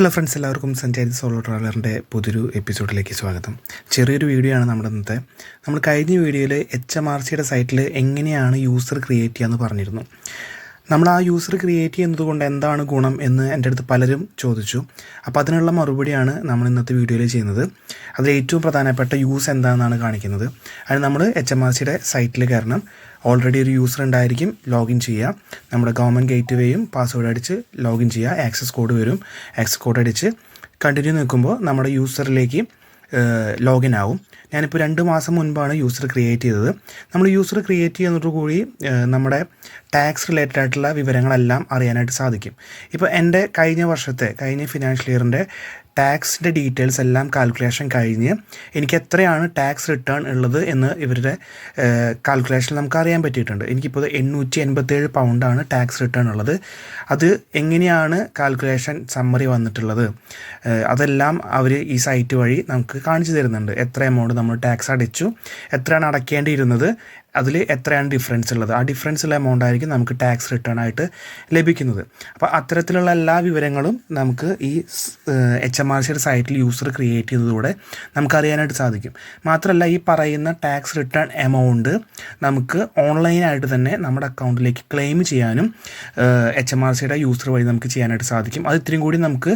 Hello friends എല്ലാവർക്കും സഞ്ചാരി solo ട്രാവലറിന്റെ പുതിയൊരു എപ്പിസോഡിലേക്ക് സ്വാഗതം. ചെറിയൊരു വീഡിയോ ആണ് നമ്മുടെ ഇന്നത്തെ. നമ്മൾ കഴിഞ്ഞ വീഡിയോയിൽ എച്ച് എം ആർ സിയുടെ സൈറ്റിൽ എങ്ങനെയാണ് യൂസർ ക്രിയേറ്റ് ചെയ്യാന്ന് പറഞ്ഞിരുന്നു. നമ്മൾ ആ യൂസർ ക്രിയേറ്റ് ചെയ്യുന്നത് കൊണ്ട് എന്താണ് ഗുണം എന്ന് എന്റെ അടുത്ത് പലരും ചോദിച്ചു. അപ്പോൾ അതിനുള്ള മറുപടിയാണ് നമ്മൾ ഇന്നത്തെ വീഡിയോയിൽ ചെയ്യുന്നത്. അതിൽ ഏറ്റവും പ്രധാനപ്പെട്ട യൂസ് എന്താണെന്നാണ് കാണിക്കുന്നത്. അതിന് നമ്മൾ എച്ച് എം ആർ സിയുടെ സൈറ്റിൽ കയറണം. ഓൾറെഡി ഒരു യൂസർ ഉണ്ടായിരിക്കും ലോഗിൻ ചെയ്യുക. നമ്മുടെ ഗവൺമെന്റ് ഗേറ്റ് വേയും പാസ്വേഡ് അടിച്ച് ലോഗിൻ ചെയ്യുക. ആക്സസ് കോഡ് വരും. ആക്സസ് കോഡ് അടിച്ച് കണ്ടിന്യൂ നിൽക്കുമ്പോൾ നമ്മുടെ യൂസറിലേക്ക് ലോഗിൻ ആവും. ഞാനിപ്പോൾ രണ്ട് മാസം മുൻപാണ് യൂസർ ക്രിയേറ്റ് ചെയ്തത്. നമ്മൾ യൂസർ ക്രിയേറ്റ് ചെയ്യുന്നതോടുകൂടി നമ്മുടെ ടാക്സ് റിലേറ്റഡ് ആയിട്ടുള്ള വിവരങ്ങളെല്ലാം അറിയാനായിട്ട് സാധിക്കും. ഇപ്പോൾ എന്റെ കഴിഞ്ഞ വർഷത്തെ കഴിഞ്ഞ ഫിനാൻഷ്യൽ ഇയറിന്റെ ടാക്സിന്റെ ഡീറ്റെയിൽസ് എല്ലാം കാൽക്കുലേഷൻ കഴിഞ്ഞ് എനിക്ക് എത്രയാണ് ടാക്സ് റിട്ടേൺ ഉള്ളത് എന്ന് ഇവരുടെ കാൽക്കുലേഷൻ നമുക്ക് അറിയാൻ പറ്റിയിട്ടുണ്ട്. എനിക്കിപ്പോൾ എണ്ണൂറ്റി എൺപത്തേഴ് പൗണ്ടാണ് ടാക്സ് റിട്ടേൺ ഉള്ളത്. അത് എങ്ങനെയാണ് കാൽക്കുലേഷൻ സമ്മറി വന്നിട്ടുള്ളത്? അതെല്ലാം അവർ ഈ സൈറ്റ് വഴി നമുക്ക് കാണിച്ചു തരുന്നുണ്ട്. എത്ര എമൗണ്ട് നമ്മൾ ടാക്സ് അടച്ചു എത്രയാണ് അടയ്ക്കേണ്ടിയിരുന്നത് അതിൽ എത്രയാണ് ഡിഫറൻസ് ഉള്ളത്? ആ ഡിഫറൻസ് ഉള്ള എമൗണ്ട് ആയിരിക്കും നമുക്ക് ടാക്സ് റിട്ടേൺ ആയിട്ട് ലഭിക്കുന്നത്. അപ്പോൾ അത്തരത്തിലുള്ള എല്ലാ വിവരങ്ങളും നമുക്ക് ഈ എച്ച് എം ആർ സിയുടെ സൈറ്റിൽ യൂസർ ക്രിയേറ്റ് ചെയ്തതോടെ നമുക്ക് അറിയാനായിട്ട് സാധിക്കും. മാത്രമല്ല ഈ പറയുന്ന ടാക്സ് റിട്ടേൺ എമൗണ്ട് നമുക്ക് ഓൺലൈനായിട്ട് തന്നെ നമ്മുടെ അക്കൗണ്ടിലേക്ക് ക്ലെയിം ചെയ്യാനും എച്ച് എം ആർ സിയുടെ യൂസർ വഴി നമുക്ക് ചെയ്യാനായിട്ട് സാധിക്കും. അത് ഇത്രയും കൂടി നമുക്ക്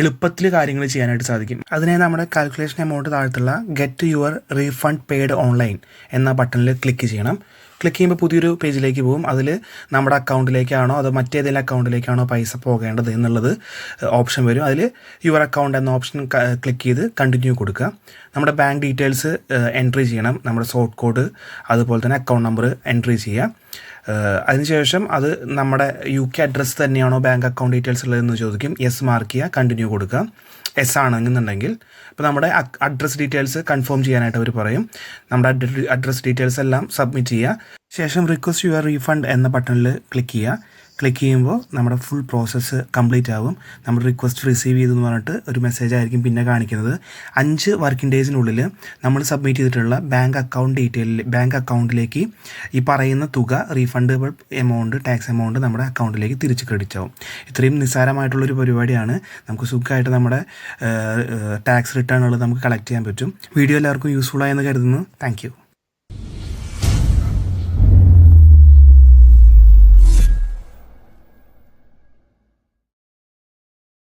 എളുപ്പത്തിൽ കാര്യങ്ങൾ ചെയ്യാനായിട്ട് സാധിക്കും. അതിനെ നമ്മുടെ calculation amount താഴത്തുള്ള get your refund paid online എന്ന ബട്ടണിൽ ക്ലിക്ക് ക്ലിക്ക് ചെയ്യണം. ക്ലിക്ക് ചെയ്യുമ്പോൾ പുതിയൊരു പേജിലേക്ക് പോകും. അതിൽ നമ്മുടെ അക്കൗണ്ടിലേക്കാണോ അതോ മറ്റേതെങ്കിലും അക്കൗണ്ടിലേക്കാണോ പൈസ പോകേണ്ടത് എന്നുള്ളത് ഓപ്ഷൻ വരും. അതിൽ യുവർ അക്കൗണ്ട് എന്ന ഓപ്ഷൻ ക്ലിക്ക് ചെയ്ത് കണ്ടിന്യൂ കൊടുക്കുക. നമ്മുടെ ബാങ്ക് ഡീറ്റെയിൽസ് എൻട്രി ചെയ്യണം. നമ്മുടെ സോട്ട് കോഡ് അതുപോലെ തന്നെ അക്കൗണ്ട് നമ്പർ എൻട്രി ചെയ്യുക. അതിനുശേഷം അത് നമ്മുടെ യു കെ അഡ്രസ്സ് തന്നെയാണോ ബാങ്ക് അക്കൗണ്ട് ഡീറ്റെയിൽസ് ഉള്ളതെന്ന് ചോദിക്കും. യെസ് മാർക്ക് ചെയ്യുക കണ്ടിന്യൂ കൊടുക്കുക. എസ് ആണെന്നുണ്ടെങ്കിൽ ഇപ്പോൾ നമ്മുടെ അഡ്രസ്സ് ഡീറ്റെയിൽസ് കൺഫേം ചെയ്യാനായിട്ട് അവർ പറയും. നമ്മുടെ അഡ്രസ് ഡീറ്റെയിൽസ് എല്ലാം സബ്മിറ്റ് ചെയ്യുക. ശേഷം റിക്വസ്റ്റ് യുവർ റീഫണ്ട് എന്ന ബട്ടണിൽ ക്ലിക്ക് ചെയ്യുക. ക്ലിക്ക് ചെയ്യുമ്പോൾ നമ്മുടെ ഫുൾ പ്രോസസ്സ് കംപ്ലീറ്റ് ആകും നമ്മൾ റിക്വസ്റ്റ് റിസീവ് ചെയ്തു എന്ന് പറഞ്ഞിട്ട് ഒരു മെസ്സേജ് ആയിരിക്കും പിന്നെ കാണിക്കുന്നത്. അഞ്ച് വർക്കിംഗ് ഡേയ്സിനുള്ളിൽ നമ്മൾ സബ്മിറ്റ് ചെയ്തിട്ടുള്ള ബാങ്ക് അക്കൗണ്ട് ഡീറ്റെയിൽ ബാങ്ക് അക്കൗണ്ടിലേക്ക് ഈ പറയുന്ന തുക റീഫണ്ടബിൾ എമൗണ്ട് ടാക്സ് എമൗണ്ട് നമ്മുടെ അക്കൗണ്ടിലേക്ക് തിരിച്ച് ക്രെഡിറ്റ് ആവും. ഇത്രയും നിസ്സാരമായിട്ടുള്ളൊരു പരിപാടിയാണ്. നമുക്ക് സുഖമായിട്ട് നമ്മുടെ ടാക്സ് റിട്ടേണുകൾ നമുക്ക് കളക്ട് ചെയ്യാൻ പറ്റും. വീഡിയോ എല്ലാവർക്കും യൂസ്ഫുൾ ആയെന്ന് കരുതുന്നു. താങ്ക്